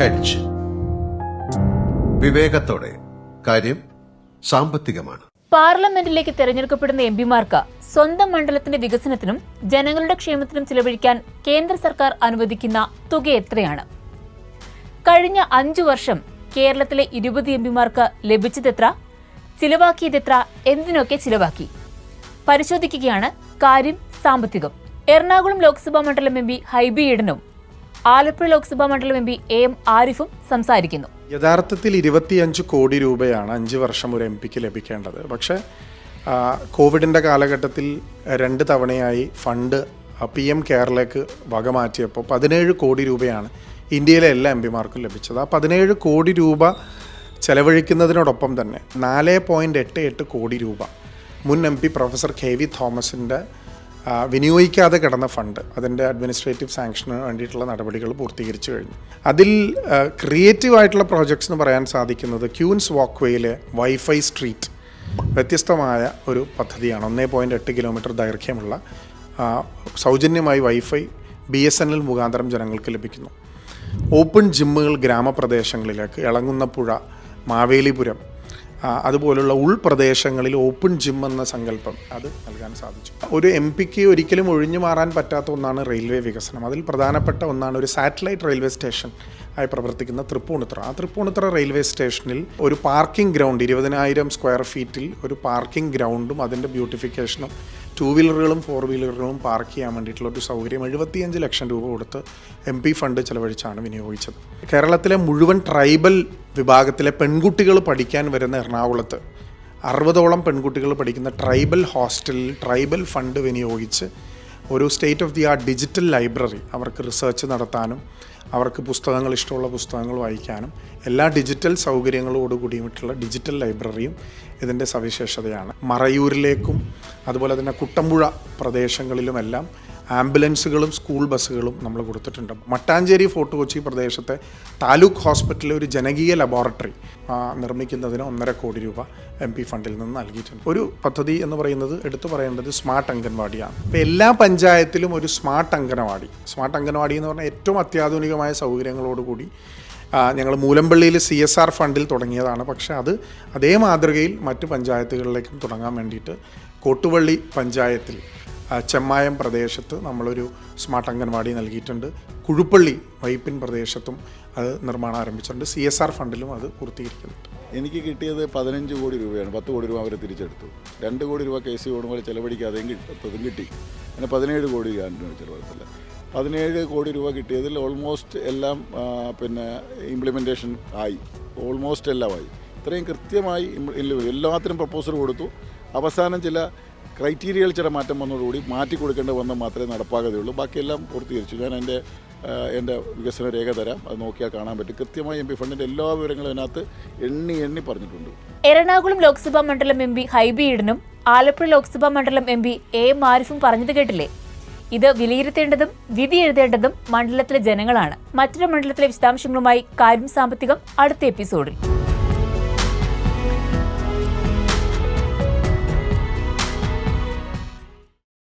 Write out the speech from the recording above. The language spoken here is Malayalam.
ഹെഡ്ജ് വിവേകത്തോടെ കാര്യം സാമ്പത്തികമാണ്. പാർലമെന്റിലേക്ക് തെരഞ്ഞെടുക്കപ്പെടുന്ന എം പിമാർക്ക് സ്വന്തം മണ്ഡലത്തിന്റെ വികസനത്തിനും ജനങ്ങളുടെ ക്ഷേമത്തിനും ചിലവഴിക്കാൻ കേന്ദ്ര സർക്കാർ അനുവദിക്കുന്ന തുക എത്രയാണ്? കഴിഞ്ഞ അഞ്ചു വർഷം കേരളത്തിലെ ഇരുപത് എം പിമാർക്ക് ലഭിച്ചതെത്ര? ചിലവാക്കിയതെത്ര? എന്തിനൊക്കെ ചിലവാക്കി? പരിശോധിക്കുകയാണ് കാര്യം സാമ്പത്തികം. എറണാകുളം ലോക്സഭാ മണ്ഡലം എം പി ഹൈബി ഈഡനും ആലപ്പുഴ ലോക്സഭാ മണ്ഡലം എം പി എ എം ആരിഫും സംസാരിക്കുന്നു. യഥാർത്ഥത്തിൽ ഇരുപത്തിയഞ്ച് കോടി രൂപയാണ് അഞ്ച് വർഷം ഒരു എം പിക്ക് ലഭിക്കേണ്ടത്. പക്ഷേ കോവിഡിന്റെ കാലഘട്ടത്തിൽ രണ്ട് തവണയായി ഫണ്ട് പി എം കെയറിലേക്ക് വകമാറ്റിയപ്പോൾ പതിനേഴ് കോടി രൂപയാണ് ഇന്ത്യയിലെ എല്ലാ എം പിമാർക്കും ലഭിച്ചത്. ആ പതിനേഴ് കോടി രൂപ ചെലവഴിക്കുന്നതിനോടൊപ്പം തന്നെ നാല് പോയിന്റ് എട്ട് എട്ട് കോടി രൂപ മുൻ M P professor K V തോമസിന്റെ വിനിയോഗിക്കാതെ കിടന്ന ഫണ്ട് അതിന്റെ അഡ്മിനിസ്ട്രേറ്റീവ് സാങ്ഷന് വേണ്ടിയിട്ടുള്ള നടപടികൾ പൂർത്തീകരിച്ചു കഴിഞ്ഞു. അതിൽ ക്രിയേറ്റീവ് ആയിട്ടുള്ള പ്രോജക്ട്സ് എന്ന് പറയാൻ സാധിക്കുന്നത് ക്യൂൻസ് വാക്ക് വേയിലെ വൈഫൈ സ്ട്രീറ്റ് വ്യത്യസ്തമായ ഒരു പദ്ധതിയാണ്. ഒന്നേ പോയിന്റ് എട്ട് കിലോമീറ്റർ ദൈർഘ്യമുള്ള സൗജന്യമായി wifi B S N L മുഖാന്തരം ജനങ്ങൾക്ക് ലഭിക്കുന്നു. ഓപ്പൺ ജിമ്മുകൾ ഗ്രാമപ്രദേശങ്ങളിലേക്ക് ഇളങ്ങുന്ന പുഴ മാവേലിപുരം അതുപോലുള്ള ഉൾപ്രദേശങ്ങളിൽ ഓപ്പൺ ജിം എന്ന സങ്കല്പം അത് നൽകാൻ സാധിച്ചു. ഒരു എം പിക്ക് ഒരിക്കലും ഒഴിഞ്ഞു മാറാൻ പറ്റാത്ത ഒന്നാണ് റെയിൽവേ വികസനം. അതിൽ പ്രധാനപ്പെട്ട ഒന്നാണ് ഒരു സാറ്റലൈറ്റ് റെയിൽവേ സ്റ്റേഷൻ ആയി പ്രവർത്തിക്കുന്ന തൃപ്പൂണിത്തുറ. ആ തൃപ്പൂണിത്തുറ റെയിൽവേ സ്റ്റേഷനിൽ ഒരു പാർക്കിംഗ് ഗ്രൗണ്ട് ഇരുപതിനായിരം സ്ക്വയർ ഫീറ്റിൽ ഒരു പാർക്കിംഗ് ഗ്രൗണ്ടും അതിന്റെ ബ്യൂട്ടിഫിക്കേഷനും ടൂ വീലറുകളും ഫോർ വീലറുകളും പാർക്ക് ചെയ്യാൻ വേണ്ടിയിട്ടുള്ള ഒരു സൗകര്യം എഴുപത്തിയഞ്ച് ലക്ഷം രൂപ കൊടുത്ത് എം പി ഫണ്ട് ചെലവഴിച്ചാണ് വിനിയോഗിച്ചത്. കേരളത്തിലെ മുഴുവൻ ട്രൈബൽ വിഭാഗത്തിലെ പെൺകുട്ടികൾ പഠിക്കാൻ വരുന്ന എറണാകുളത്ത് അറുപതോളം പെൺകുട്ടികൾ പഠിക്കുന്ന ട്രൈബൽ ഹോസ്റ്റലിൽ ട്രൈബൽ ഫണ്ട് വിനിയോഗിച്ച് ഒരു state of the art digital library അവർക്ക് റിസർച്ച് നടത്താനും അവർക്ക് പുസ്തകങ്ങൾ ഇഷ്ടമുള്ള പുസ്തകങ്ങൾ വായിക്കാനും എല്ലാ ഡിജിറ്റൽ സൗകര്യങ്ങളോടുകൂടിയിട്ടുള്ള ഡിജിറ്റൽ ലൈബ്രറിയും ഇതിന്റെ സവിശേഷതയാണ്. മറയൂരിലേക്കും അതുപോലെ തന്നെ കുട്ടമ്പുഴ പ്രദേശങ്ങളിലുമെല്ലാം ആംബുലൻസുകളും സ്കൂൾ ബസ്സുകളും നമ്മൾ കൊടുത്തിട്ടുണ്ട്. മട്ടാഞ്ചേരി ഫോർട്ട് കൊച്ചി പ്രദേശത്തെ താലൂക്ക് ഹോസ്പിറ്റലിലെ ഒരു ജനകീയ ലബോറട്ടറി നിർമ്മിക്കുന്നതിന് ഒന്നര കോടി രൂപ എം പി ഫണ്ടിൽ നിന്ന് നൽകിയിട്ടുണ്ട്. ഒരു പദ്ധതി എന്ന് പറയുന്നത് എടുത്തു പറയേണ്ടത് സ്മാർട്ട് അംഗൻവാടിയാണ്. ഇപ്പോൾ എല്ലാ പഞ്ചായത്തിലും ഒരു സ്മാർട്ട് അംഗനവാടി. സ്മാർട്ട് അംഗനവാടി എന്ന് പറഞ്ഞാൽ ഏറ്റവും അത്യാധുനികമായ സൗകര്യങ്ങളോടുകൂടി ഞങ്ങൾ മൂലമ്പള്ളിയിൽ സി എസ് ആർ ഫണ്ടിൽ തുടങ്ങിയതാണ്. പക്ഷേ അത് അതേ മാതൃകയിൽ മറ്റ് പഞ്ചായത്തുകളിലേക്കും തുടങ്ങാൻ വേണ്ടിയിട്ട് കോട്ടുവള്ളി പഞ്ചായത്തിൽ ചെമ്മായം പ്രദേശത്ത് നമ്മളൊരു സ്മാർട്ട് അംഗൻവാടി നൽകിയിട്ടുണ്ട്. കുഴുപ്പള്ളി വൈപ്പിൻ പ്രദേശത്തും അത് നിർമ്മാണം ആരംഭിച്ചിട്ടുണ്ട്. സി എസ് ആർ ഫണ്ടിലും അത് പൂർത്തീകരിക്കുന്നുണ്ട്. എനിക്ക് കിട്ടിയത് പതിനഞ്ച് കോടി രൂപയാണ്. പത്ത് കോടി രൂപ അവർ തിരിച്ചെടുത്തു. രണ്ട് കോടി രൂപ കെ സി ഓടുമ്പോൾ ചിലവഴിക്കാതെയും കിട്ടും കിട്ടി. അങ്ങനെ പതിനേഴ് കോടി രൂപ ചിലവഴിച്ചില്ല. പതിനേഴ് കോടി രൂപ കിട്ടിയതിൽ ഓൾമോസ്റ്റ് എല്ലാം പിന്നെ ഇംപ്ലിമെന്റേഷൻ ആയി. ഓൾമോസ്റ്റ് എല്ലാം ആയി. ഇത്രയും കൃത്യമായി എല്ലാത്തിനും പ്രപ്പോസൽ കൊടുത്തു. അവസാനം ചില ക്രൈറ്റീരിയയിൽ ചില മാറ്റം വന്നതോടുകൂടി മാറ്റി കൊടുക്കേണ്ടി വന്നാൽ മാത്രമേ നടപ്പാകതയുള്ളൂ ബാക്കിയെല്ലാം പൂർത്തീകരിച്ചു. ഞാൻ എന്റെ എന്റെ വികസന രേഖ തരാം. അത് നോക്കിയാൽ കാണാൻ പറ്റും. കൃത്യമായി എം പി ഫണ്ടിന്റെ എല്ലാ വിവരങ്ങളും അതിനകത്ത് എണ്ണി എണ്ണി പറഞ്ഞിട്ടുണ്ട്. എറണാകുളം ലോക്സഭാ മണ്ഡലം എം പി ഹൈബി ഈഡനും ആലപ്പുഴ ലോക്സഭാ മണ്ഡലം എം പി എ മാരിഫും പറഞ്ഞത് കേട്ടില്ലേ? ഇത് വിലയിരുത്തേണ്ടതും വിധി എഴുതേണ്ടതും മണ്ഡലത്തിലെ ജനങ്ങളാണ്. മറ്റൊരു മണ്ഡലത്തിലെ വിശദാംശങ്ങളുമായി കാര്യം സാമ്പത്തികം അടുത്ത എപ്പിസോഡിൽ.